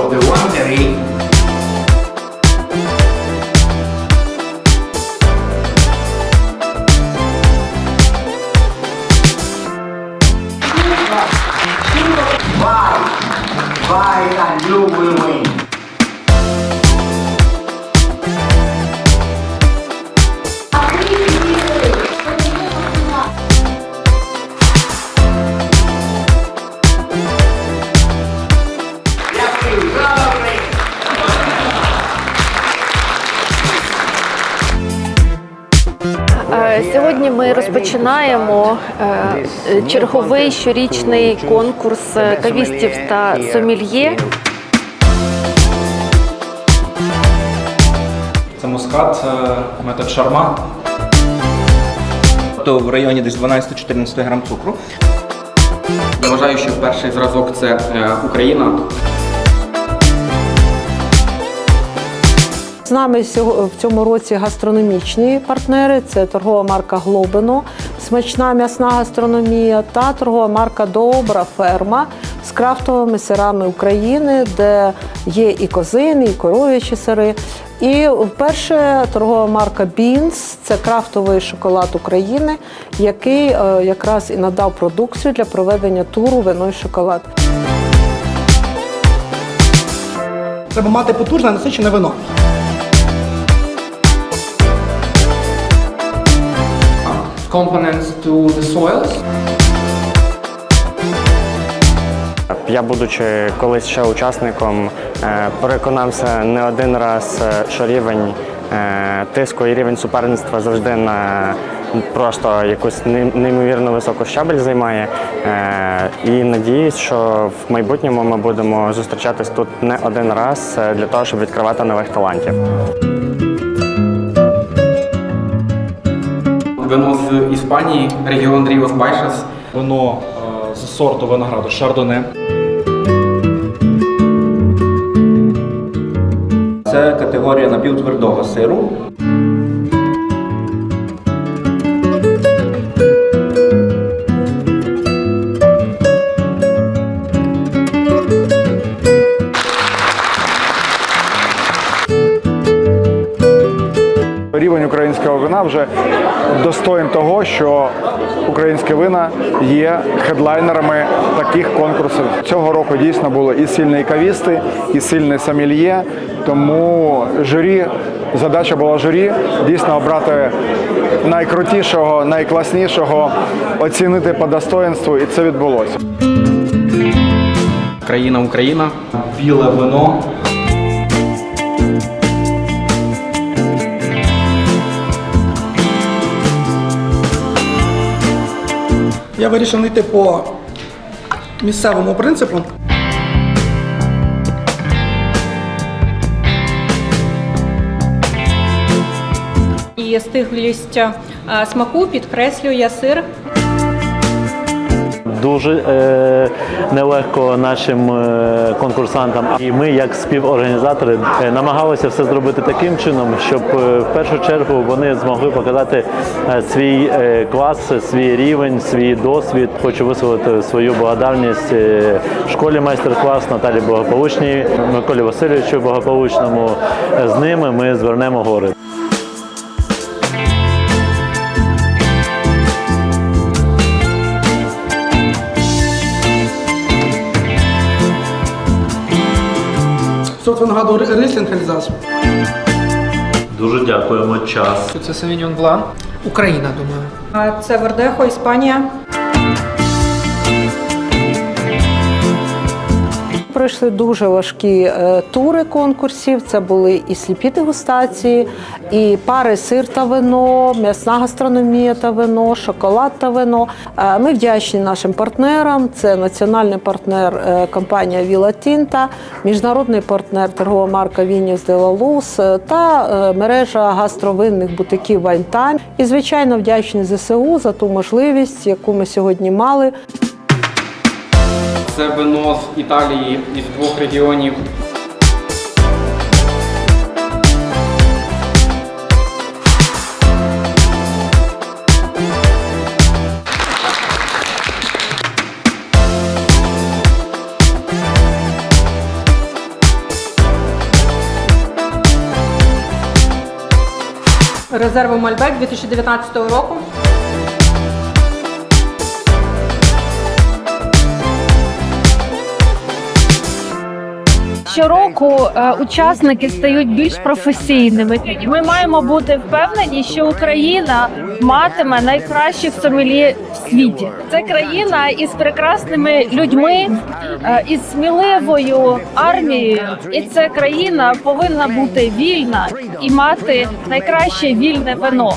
of the Wandering Buy and you will Е, Сьогодні ми розпочинаємо е, черговий щорічний конкурс кавістів та сомельє. Це мускат, е, метод шарма. То в районі десь 12-14 грам цукру. Я вважаю, що перший зразок це Україна. З нами в цьому році гастрономічні партнери. Це торгова марка Глобино, смачна м'ясна гастрономія та торгова марка Добра ферма з крафтовими сирами України, де є і козини, і коров'ячі сири. І вперше торгова марка Бінс це крафтовий шоколад України, який е, якраз і надав продукцію для проведення туру вино і шоколад. Треба мати потужне насичене вино. Components to the soils. Я, будучи колись ще учасником, е, переконався не один раз, е, що рівень е, тиску і рівень суперництва завжди на просто якусь неймовірно високу щабель займає. І надіюсь, що в майбутньому ми будемо зустрічатись тут не один раз для того, щоб відкривати нових талантів. Вино з Іспанії, регіон Рівос Байшас. Вино е, з сорту винограду шардоне. Це категорія напівтвердого сиру. Вже достоїн того, що українські вина є хедлайнерами таких конкурсів. Цього року дійсно було і сильні кавісти, і сильне самільє. Тому журі, задача була журі дійсно обрати найкрутішого, найкласнішого, оцінити по достоинству, і це відбулося. Країна Україна. Біле вино. Я вирішив не йти по місцевому принципу. І стиглість е, смаку підкреслює сир. Дуже е, нелегко нашим е, конкурсантам. І ми, як співорганізатори, е, намагалися все зробити таким чином, щоб е, в першу чергу вони змогли показати е, свій е, клас, свій рівень, свій досвід. Хочу висловити свою благодарність е, школі майстер-клас Наталі Благополучній, Миколі Васильовичу Благополучному. Е, З ними ми звернемо гори. Сорт винограду Ри- Рислінг Альзас. Дуже дякуємо час. Це Савіньон Блан. Україна, думаю. А Це Вердехо, Іспанія. Пройшли дуже важкі е, тури конкурсів. Це були і сліпі дегустації, і пари сир та вино, м'ясна гастрономія та вино, шоколад та вино. Е, Ми вдячні нашим партнерам. Це національний партнер е, компанія Віла Тінта, міжнародний партнер торгова марка Вініс де Лалус та мережа гастровинних бутиків Вайнтайм. І звичайно вдячні ЗСУ за ту можливість, яку ми сьогодні мали. Це вино з Італії із двох регіонів. Резерви Мальбек 2019 року. Щороку е, учасники стають більш професійними. Ми маємо бути впевнені, що Україна матиме найкращих сомельє в світі. Це країна із прекрасними людьми, е, із сміливою армією, і ця країна повинна бути вільна і мати найкраще вільне вино.